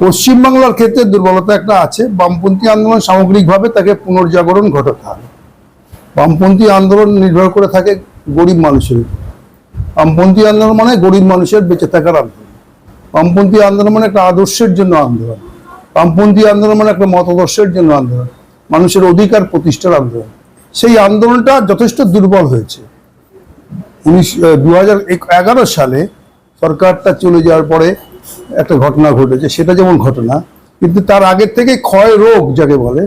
পশ্চিমবাংলার ক্ষেত্রে দুর্বলতা একটা আছে। বামপন্থী আন্দোলন সামগ্রিকভাবে তাকে পুনর্জাগরণ ঘটাতে হবে। বামপন্থী আন্দোলন নির্ভর করে থাকে গরিব মানুষের বামপন্থী আন্দোলন মানে গরিব মানুষের বেঁচে থাকার আন্দোলন। বামপন্থী আন্দোলন মানে একটা আদর্শের জন্য আন্দোলন। বামপন্থী আন্দোলন মানে একটা মতাদর্শের জন্য আন্দোলন। মানুষের অধিকার প্রতিষ্ঠার আন্দোলন। সেই আন্দোলনটা যথেষ্ট দুর্বল হয়েছে। উনিশ দু সালে সরকারটা চলে যাওয়ার পরে একটা ঘটনা ঘটেছে, সেটা যেমন ঘটনা, কিন্তু তার আগের থেকে ক্ষয় রোগ যাকে বলে,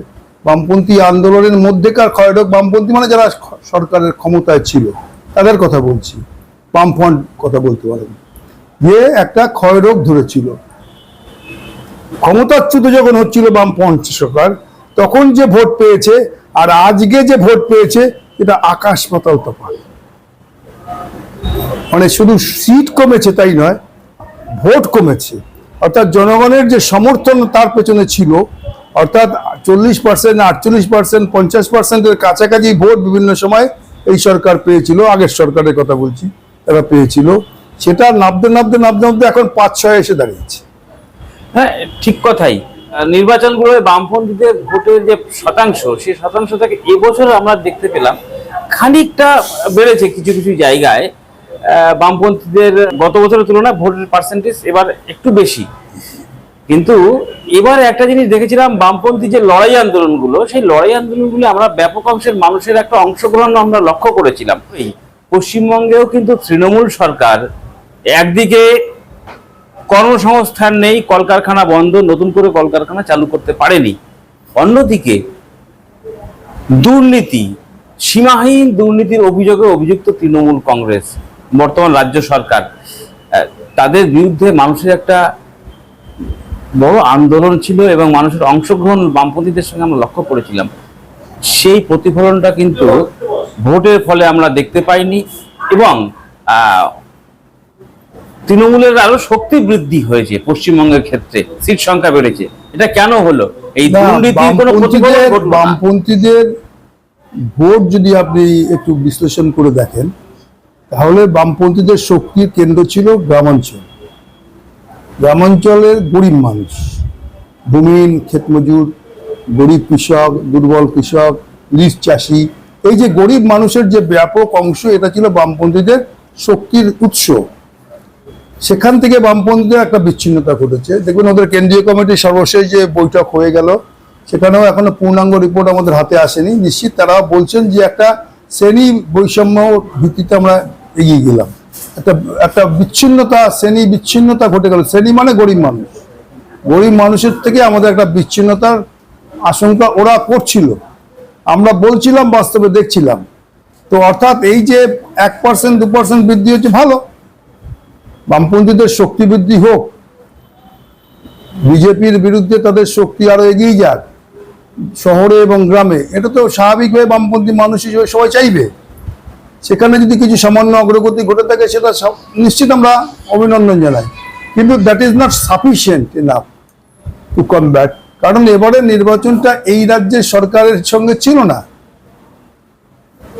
বামপন্থী আন্দোলনের মধ্যেকার ক্ষয় রোগ, বামপন্থী মানে যারা সরকারের ক্ষমতায় ছিল, তাদের কথা বলছি, বামফ্রন্ট কথা বলতে পারেন। যে একটা ক্ষয় রোগ ধরেছিল, ক্ষমতাচ্যুত যখন হচ্ছিল বামপন্থ সরকার, তখন যে ভোট পেয়েছে আর আজকে যে ভোট পেয়েছে, এটা আকাশ পাতাল তফাৎ। মানে শুধু সিট কমেছে তাই নয় ভোট কমেছে। অর্থাৎ জনগণের যে সমর্থন তার পেছনে ছিল, অর্থাৎ চল্লিশ পার্সেন্ট আটচল্লিশ পার্সেন্ট পঞ্চাশ পার্সেন্টের কাছাকাছি ভোট বিভিন্ন সময় এই সরকার পেয়েছিল, আগের সরকারের কথা বলছি তারা পেয়েছিল। সেটা নাবতে নাবতে নাবতে নাবতে এখন পাঁচ ছয় এসে দাঁড়িয়েছে। হ্যাঁ ঠিক কথাই। নির্বাচনগুলোয় বামপন্থীদের ভোটের যে শতাংশ, সেই শতাংশ থেকে এবছর আমরা দেখতে পেলাম, খানিকটা বেড়েছে কিছু কিছু জায়গায়। বামপন্থীদের গত বছরের তুলনায় ভোটের পার্সেন্টেজ এবার একটু বেশি। কিন্তু এবার একটা জিনিস দেখেছিলাম, বামপন্থী যে লড়াই আন্দোলনগুলো, সেই লড়াই আন্দোলনগুলো আমরা ব্যাপক অংশের মানুষের একটা অংশগ্রহণ আমরা লক্ষ্য করেছিলাম। পশ্চিমবঙ্গেও কিন্তু তৃণমূল সরকার একদিকে কর্মসংস্থান নেই, কলকারখানা বন্ধ, নতুন করে কলকারখানা চালু করতে পারেনি। অন্যদিকে দুর্নীতি, সীমাহীন দুর্নীতির অভিযোগে অভিযুক্ত তৃণমূল কংগ্রেস। বর্তমান রাজ্য সরকার তাদের বিরুদ্ধে মানুষের একটা বড় আন্দোলন ছিল এবং মানুষের অংশগ্রহণ বামপন্থীদের সঙ্গে আমরা লক্ষ্য করেছিলাম। সেই প্রতিফলনটা কিন্তু ভোটের ফলে আমরা দেখতে পাইনি এবং আহ, তৃণমূলের আরও শক্তি বৃদ্ধি হয়েছে পশ্চিমবঙ্গের ক্ষেত্রে সিট সংখ্যা বেড়েছে। এটা কেন হলো? এই দুর্নীতির কোনো প্রতিফলন। বামপন্থীদের ভোট যদি আপনি একটু বিশ্লেষণ করে দেখেন তাহলে বামপন্থীদের শক্তির কেন্দ্র ছিল গ্রামাঞ্চল। গ্রামাঞ্চলের গরিব মানুষ। ভূমিহীন ক্ষেতমজুর, গরিব কৃষক, দুর্বল কৃষক লিজ চাষি। এই যে গরিব মানুষের যে ব্যাপক অংশ, এটা ছিল বামপন্থীদের শক্তির উৎস। সেখান থেকে বামপন্থীদের একটা বিচ্ছিন্নতা ঘটেছে। দেখবেন ওদের কেন্দ্রীয় কমিটির সর্বশেষ যে বৈঠক হয়ে গেল, সেখানেও এখনও পূর্ণাঙ্গ রিপোর্ট আমাদের হাতে আসেনি। নিশ্চিত তারা বলছেন যে একটা শ্রেণি বৈষম্য ভিত্তিতে আমরা এগিয়ে গেলাম। একটা একটা বিচ্ছিন্নতা, শ্রেণি বিচ্ছিন্নতা ঘটে গেল। শ্রেণি মানে গরিব মানুষ। গরিব মানুষের থেকে আমাদের একটা বিচ্ছিন্নতার আশঙ্কা ওরা করছিল। আমরা বলছিলাম, বাস্তবে দেখছিলাম। তো অর্থাৎ এই যে এক পার্সেন্ট দু পার্সেন্ট বৃদ্ধি হচ্ছে ভালো। বামপন্থীদের শক্তি বৃদ্ধি হোক। বিজেপির বিরুদ্ধে তাদের শক্তি আরও এগিয়ে যাক। শহরে এবং গ্রামে। এটা তো স্বাভাবিকভাবে বামপন্থী মানুষ হিসেবে সবাই চাইবে। সেখানে যদি কিছু সামান্য অগ্রগতি ঘটে থাকে, সেটা সব- নিশ্চিত আমরা অভিনন্দন জানাই। কিন্তু that is not sufficient enough to com combat কারণ এবারে নির্বাচনটা এই রাজ্যের সরকারের সঙ্গে ছিল না।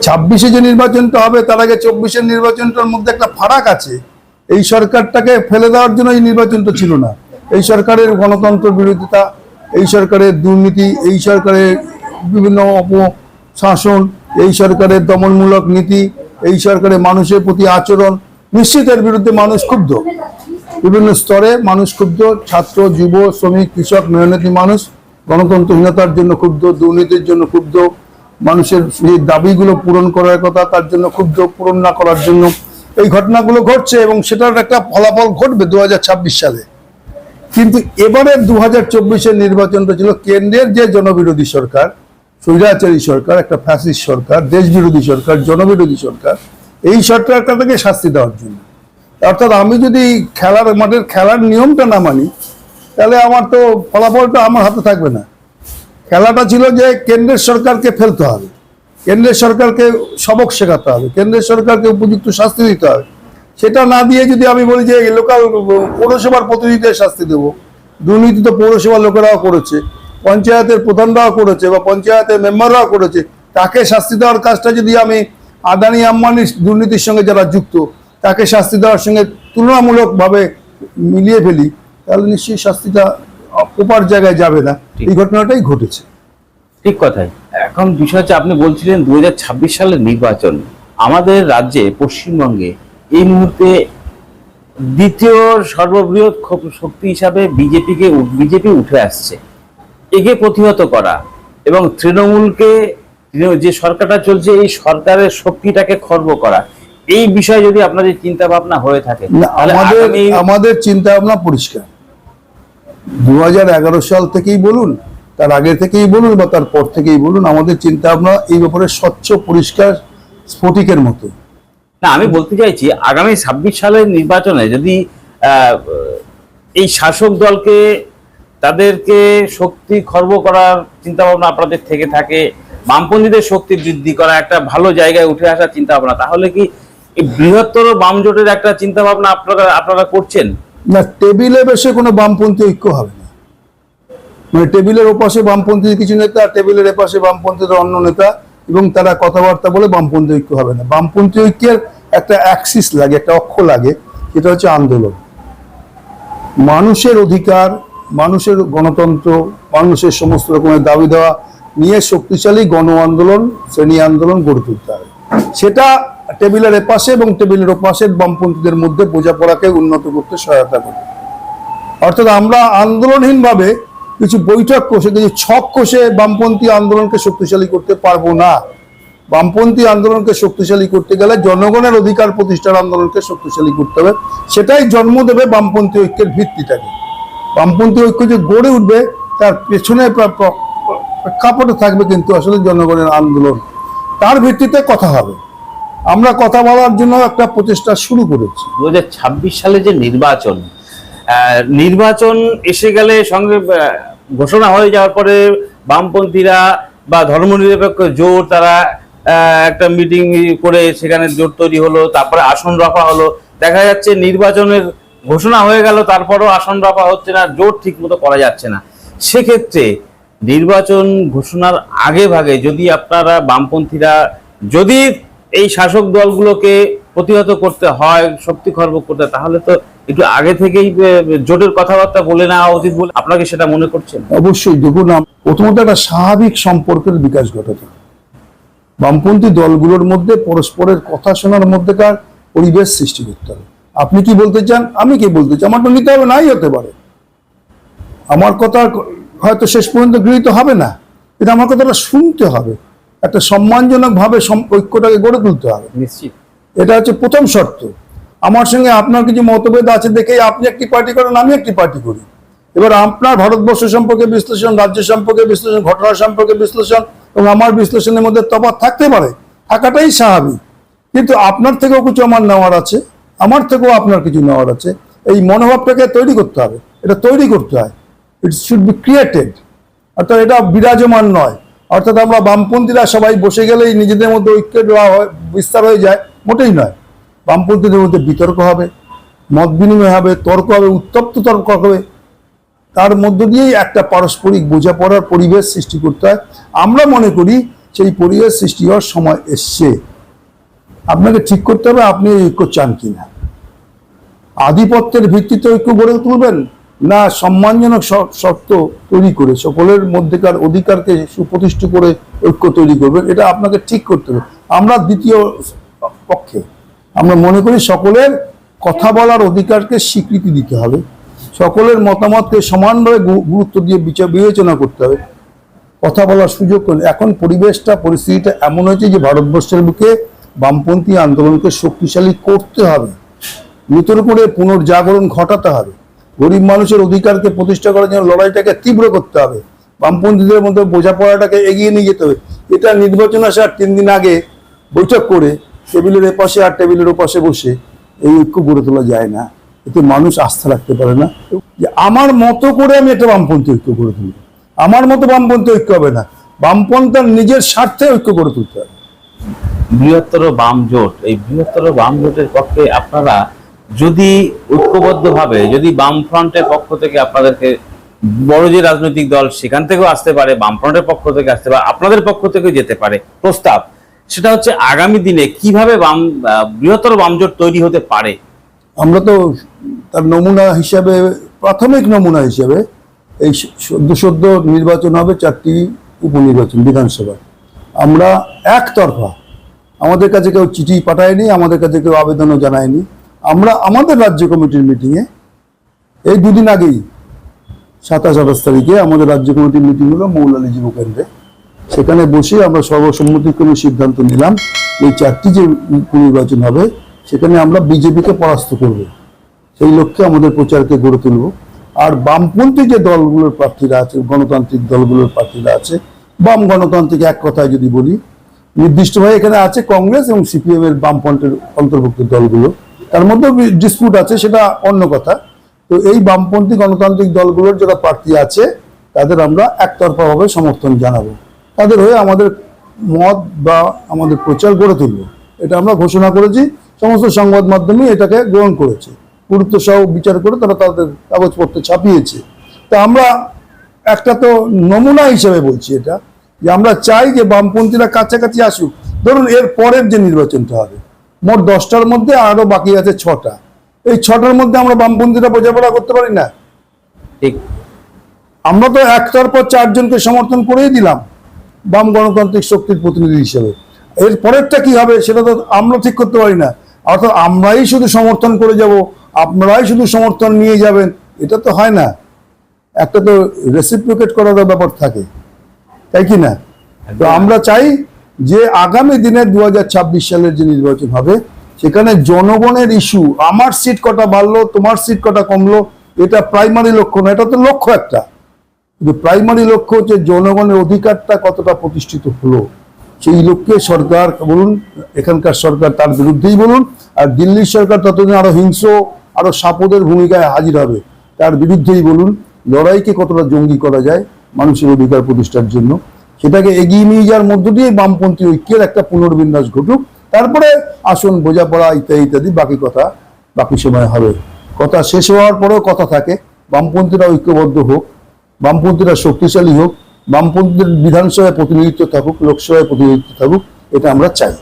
ছাব্বিশে যে নির্বাচনটা হবে, তার আগে চব্বিশের নির্বাচনটার মধ্যে একটা ফারাক আছে। এই সরকারটাকে ফেলে দেওয়ার জন্য এই নির্বাচনটা ছিল না। এই সরকারের গণতন্ত্র বিরোধিতা, এই সরকারের দুর্নীতি, এই সরকারের বিভিন্ন অপশাসন এই সরকারের দমনমূলক নীতি, এই সরকারের মানুষের প্রতি আচরণ নিশ্চিত এর বিরুদ্ধে মানুষ ক্ষুব্ধ। বিভিন্ন স্তরে মানুষ ক্ষুব্ধ, ছাত্র, যুব, শ্রমিক, কৃষক মেহনতি মানুষ গণতন্ত্রহীনতার জন্য ক্ষুব্ধ, দুর্নীতির জন্য ক্ষুব্ধ, মানুষের যে দাবিগুলো পূরণ করার কথা তার জন্য ক্ষুব্ধ, পূরণ না করার জন্য এই ঘটনাগুলো ঘটছে এবং সেটার একটা ফলাফল ঘটবে দু হাজার ছাব্বিশ সালে। কিন্তু এবারে দু হাজার নির্বাচনটা ছিল কেন্দ্রের যে জনবিরোধী সরকার স্বৈরাচারী সরকার, একটা ফ্যাসিস্ট সরকার, দেশবিরোধী সরকার, জনবিরোধী সরকার, এই সরকারটাকে শাস্তি দেওয়ার জন্য। অর্থাৎ আমি যদি খেলার মাঠের খেলার নিয়মটা না মানি, তাহলে আমার তো ফলাফলটা আমার হাতে থাকবে না। খেলাটা ছিল যে কেন্দ্রের সরকারকে ফেলতে হবে, কেন্দ্রের সরকারকে সবক শেখাতে হবে, কেন্দ্রের সরকারকে উপযুক্ত শাস্তি দিতে হবে। সেটা না দিয়ে যদি আমি বলি যে লোকাল পৌরসভার প্রতিনিধিদের শাস্তি দেবো, দুর্নীতি তো পৌরসভার লোকেরাও করেছে পঞ্চায়েতের প্রধানরাও করেছে বা পঞ্চায়েতের মেম্বাররাও করেছে তাকে শাস্তি দেওয়ার কাজটা যদি আমি আদানি আম্বানির দুর্নীতির সঙ্গে যারা যুক্ত তাকে শাস্তি দেওয়ার সঙ্গে তুলনামূলকভাবে মিলিয়ে ফেলি তাহলে নিশ্চয়ই শাস্তিটা প্রপার জায়গায় যাবে না। এই ঘটনাটাই ঘটেছে। ঠিক কথাই। এখন বিষয় হচ্ছে আপনি বলছিলেন দু হাজার ছাব্বিশ সালের নির্বাচন। আমাদের রাজ্যে পশ্চিমবঙ্গে এই মুহূর্তে দ্বিতীয় সর্ববৃহৎ শক্তি হিসাবে বিজেপিকে বিজেপি উঠে আসছে। একে প্রতিহত করা এবং তৃণমূলকে যে সরকারটা চলছে এই সরকারের শক্তিটাকে খর্ব করা এই বিষয়ে যদি আপনাদের চিন্তা ভাবনা হয়ে থাকে আমাদের আমাদের চিন্তা ভাবনা পরিষ্কার। দু হাজার এগারো সাল থেকেই বলুন তার আগে থেকেই বলুন বা তার পর থেকেই বলুন আমাদের চিন্তা ভাবনা এই ব্যাপারে স্বচ্ছ পরিষ্কার স্ফটিকের মতো। না আমি বলতে চাইছি আগামী ছাব্বিশ সালের নির্বাচনে যদি আহ, এই শাসক দলকে তাদেরকে শক্তি খর্ব করার চিন্তা ভাবনা আপনাদের থেকে থাকে। বামপন্থীদের শক্তি বৃদ্ধি করা একটা ভালো জায়গায় উঠে আসার চিন্তা ভাবনা তাহলে কি বৃহত্তর বাম জোটের একটা চিন্তা ভাবনা আপনারা আপনারা করছেন? না টেবিলে বেশি কোনো বামপন্থী ঐক্য হবে না। মানে টেবিলের ওপাশে বামপন্থীর কিছু নেতা, টেবিলের এপাশে বামপন্থীদের অন্য নেতা, এবং তারা কথাবার্তা বলে বামপন্থী ঐক্য হবে না। বামপন্থী ঐক্যের একটা অ্যাক্সিস লাগে, একটা অক্ষ লাগে, সেটা হচ্ছে আন্দোলন। মানুষের অধিকার মানুষের গণতন্ত্র, মানুষের সমস্ত রকমের দাবি দেওয়া নিয়ে শক্তিশালী গণ আন্দোলন, শ্রেণি আন্দোলন গড়ে তুলতে হবে সেটা টেবিলের এপাশে এবং টেবিলের ওপাশের বামপন্থীদের মধ্যে বোঝাপড়াকে উন্নত করতে সহায়তা করবে। অর্থাৎ আমরা আন্দোলনহীনভাবে কিছু বৈঠক কষে, কিছু ছক কষে বামপন্থী আন্দোলনকে শক্তিশালী করতে পারব না। বামপন্থী আন্দোলনকে শক্তিশালী করতে গেলে জনগণের অধিকার প্রতিষ্ঠার আন্দোলনকে শক্তিশালী করতে হবে। সেটাই জন্ম দেবে বামপন্থী ঐক্যের ভিত্তিটাকে। বামপন্থী ঐক্য যে গড়ে উঠবে, তার পেছনে প্র- প্র- প্রেক্ষাপটে থাকবে কিন্তু আসলে জনগণের আন্দোলন। তার ভিত্তিতে কথা হবে। আমরা কথা বলার জন্য একটা প্রচেষ্টা শুরু করেছি। দু হাজার ছাব্বিশ সালে যে নির্বাচন নির্বাচন এসে গেলে সঙ্গে ঘোষণা হয়ে যাওয়ার পরে বামপন্থীরা বা ধর্মনিরপেক্ষ জোর তারা একটা মিটিং করে সেখানে জোট তৈরি হলো, তারপরে আসন রফা হলো। দেখা যাচ্ছে নির্বাচনের ঘোষণা হয়ে গেল, তারপরও আসন রফা হচ্ছে না, জোট ঠিক মতো করা যাচ্ছে না। সেক্ষেত্রে নির্বাচন ঘোষণার আগে ভাগে যদি আপনারা বামপন্থীরা, যদি এই শাসক দলগুলোকে প্রতিহত করতে হয়, শক্তি খর্ব করতে তাহলে তো একটু আগে থেকেই জোটের কথাবার্তা বলে নেওয়া উচিত বলে আপনাকে সেটা মনে করছেন? অবশ্যই। দেখুন প্রথমত একটা স্বাভাবিক সম্পর্কের বিকাশ ঘটাতে বামপন্থী দলগুলোর মধ্যে পরস্পরের কথা শোনার মধ্যেকার পরিবেশ সৃষ্টি করতে হবে। আপনি কি বলতে চান? আমি কি বলতে চাই? আমার তো নিতে হবে নাই হতে পারে। আমার কথা হয়তো শেষ পর্যন্ত গৃহীত হবে না। কিন্তু আমার কথাটা শুনতে হবে। একটা সম্মানজনক ভাবে সম- ঐক্যটাকে গড়ে তুলতে হবে। নিশ্চিত। এটা হচ্ছে প্রথম শর্ত। আমার সঙ্গে আপনার কিছু মতভেদ আছে দেখেই আপনি একটি পার্টি করেন আমি একটি পার্টি করি। এবার আপনার ভারতবর্ষ সম্পর্কে বিশ্লেষণ রাজ্য সম্পর্কে বিশ্লেষণ ঘটনা সম্পর্কে বিশ্লেষণ এবং আমার বিশ্লেষণের মধ্যে তফাৎ থাকতে পারে থাকাটাই স্বাভাবিক। কিন্তু আপনার থেকেও কিছু আমার নেওয়ার আছে। আমার থেকেও আপনার কিছু নেওয়ার আছে। এই মনোভাবটাকে তৈরি করতে হবে। এটা তৈরি করতে হয়। ইট শুড বি ক্রিয়েটেড অর্থাৎ এটা বিরাজমান নয়। অর্থাৎ আমরা বামপন্থীরা সবাই বসে গেলেই নিজেদের মধ্যে ঐক্য হয়, বিস্তার হয়ে যায়, মোটেই নয়। বামপন্থীদের মধ্যে বিতর্ক হবে, মত বিনিময় হবে, তর্ক হবে, উত্তপ্ত তর্ক হবে। তার মধ্য দিয়েই একটা পারস্পরিক বোঝাপড়ার পরিবেশ সৃষ্টি করতে হয়। আমরা মনে করি সেই পরিবেশ সৃষ্টি হওয়ার সময় এসছে। আপনাকে ঠিক করতে হবে আপনি ঐক্য চান কিনা। আধিপত্যের ভিত্তিতে ঐক্য গড়ে তুলবেন না সম্মানজনক শর্ত তৈরি করে, সকলের মধ্যেকার অধিকারকে সুপ্রতিষ্ঠিত করে ঐক্য তৈরি করবেন, এটা আপনাকে ঠিক করতে হবে। আমরা দ্বিতীয় পক্ষে, আমরা মনে করি সকলের কথা বলার অধিকারকে স্বীকৃতি দিতে হবে, সকলের মতামতকে সমানভাবে গুরুত্ব দিয়ে বিচার বিবেচনা করতে হবে, কথা বলার সুযোগ করে এখন পরিবেশটা, পরিস্থিতিটা এমন হয়েছে যে ভারতবর্ষের বুকে বামপন্থী আন্দোলনকে শক্তিশালী করতে হবে। নতুন করে পুনর্জাগরণ ঘটাতে হবে। গরিব মানুষের অধিকারকে প্রতিষ্ঠা করার জন্য লড়াইটাকে তীব্র করতে হবে। বামপন্থীদের মধ্যে বোঝাপড়াটাকে এগিয়ে নিয়ে যেতে হবে। এটা নির্বাচন আসার তিন দিন আগে বৈঠক করে টেবিলের এপাশে আর টেবিলের ওপাশে বসে এই ঐক্য গড়ে তোলা যায় না। এতে মানুষ আস্থা রাখতে পারে না। যে আমার মতো করে আমি একটা বামপন্থী ঐক্য গড়ে তুলব। আমার মতো বামপন্থী ঐক্য হবে না। বামপন্থার নিজের স্বার্থে ঐক্য গড়ে তুলতে হবে। বৃহত্তর বাম জোট, এই বৃহত্তর বাম জোটের পক্ষে আপনারা যদি ঐক্যবদ্ধভাবে, যদি বামফ্রন্টের পক্ষ থেকে আপনাদেরকে বড় যে রাজনৈতিক দল সেখান থেকেও আসতে পারে, বামফ্রন্টের পক্ষ থেকে আসতে পারে, আপনাদের পক্ষ থেকে যেতে পারে, প্রস্তাব, সেটা হচ্ছে আগামী দিনে কীভাবে বাম বৃহত্তর বামজোট তৈরি হতে পারে? আমরা তো তার নমুনা হিসাবে, প্রাথমিক নমুনা হিসাবে এই সদ্য সদ্য নির্বাচন হবে চারটি উপনির্বাচন বিধানসভা আমরা একতরফা, আমাদের কাছে কেউ চিঠি পাঠায়নি, আমাদের কাছে কেউ আবেদনও জানায়নি। আমরা আমাদের রাজ্য কমিটির মিটিংয়ে এই দুদিন আগেই, সাতাশ আঠাশ তারিখে আমাদের রাজ্য কমিটির মিটিং হলো মৌলালী যুব কেন্দ্রে। সেখানে বসে আমরা সর্বসম্মতিক্রমে সিদ্ধান্ত নিলাম, এই চারটি যে নির্বাচন হবে, সেখানে আমরা বিজেপিকে পরাস্ত করব। সেই লক্ষ্যে আমাদের প্রচারকে গড়ে তুলব। আর বামপন্থী যে দলগুলোর প্রার্থীরা আছে, গণতান্ত্রিক দলগুলোর প্রার্থীরা আছে, বাম গণতান্ত্রিক এক কথায় যদি বলি, নির্দিষ্টভাবে এখানে আছে কংগ্রেস এবং সিপিএম এর বামপন্থের অন্তর্ভুক্ত দলগুলো। তার মধ্যে ডিসপুট আছে, সেটা অন্য কথা। তো এই বামপন্থী গণতান্ত্রিক দলগুলোর যারা প্রার্থী আছে, তাদের আমরা একতরফাভাবে সমর্থন জানাব। তাদের হয়ে আমাদের মত বা আমাদের প্রচার গড়ে তুলব। এটা আমরা ঘোষণা করেছি, সমস্ত সংবাদ মাধ্যমে এটাকে গ্রহণ করেছে। গুরুত্ব সহ বিচার করে তারা তাদের কাগজপত্র ছাপিয়েছে। তা আমরা একটা তো নমুনা হিসেবে বলছি এটা, যে আমরা চাই যে বামপন্থীরা কাছাকাছি আসুক। ধরুন এর পরের যে নির্বাচনটা হবে মোট দশটার মধ্যে আরও বাকি আছে ছটা। এই ছটার মধ্যে আমরা বামপন্থীরা বোঝাপড়া করতে পারি না? ঠিক। আমরা তো একতরফা চারজনকে সমর্থন করেই দিলাম বাম গণতান্ত্রিক শক্তির প্রতিনিধি হিসেবে। এর পরেরটা কি হবে সেটা তো আমরা ঠিক করতে পারি না। অর্থাৎ আমরাই শুধু সমর্থন করে যাব আপনারাই শুধু সমর্থন নিয়ে যাবেন এটা তো হয় না। একটা তো রেসিপ্রিকেট করার ব্যাপার থাকে। তাই কি না? তো আমরা চাই যে আগামী দিনে দু হাজার ছাব্বিশ সালের যে নির্বাচন হবে, সেখানে জনগণের ইস্যু আমার সিট কটা বাড়লো, তোমার সিট কটা কমলো, এটা প্রাইমারি লক্ষ্য না, এটা তো লক্ষ্য একটা। কিন্তু প্রাইমারি লক্ষ্য হচ্ছে জনগণের অধিকারটা কতটা প্রতিষ্ঠিত হলো। সেই লক্ষ্যে সরকার, বলুন, এখানকার সরকার তার বিরুদ্ধেই বলুন, আর দিল্লির সরকার ততদিন আরও হিংস্র, আরও সাপদের ভূমিকায় হাজির হবে, তার বিরুদ্ধেই বলুন, লড়াইকে কতটা জঙ্গি করা যায় মানুষের অধিকার প্রতিষ্ঠার জন্য। সেটাকে এগিয়ে নিয়ে যাওয়ার মধ্য দিয়ে বামপন্থী ঐক্যের একটা পুনর্বিন্যাস ঘটুক। তারপরে আসন বোঝাপড়া ইত্যাদি ইত্যাদি, বাকি কথা, বাকি সময় হবে। কথা শেষ হওয়ার পরেও কথা থাকে। বামপন্থীরা ঐক্যবদ্ধ হোক, বামপন্থীরা শক্তিশালী হোক, বামপন্থীদের বিধানসভায় প্রতিনিধিত্ব থাকুক, লোকসভায় প্রতিনিধিত্ব থাকুক, এটা আমরা চাই।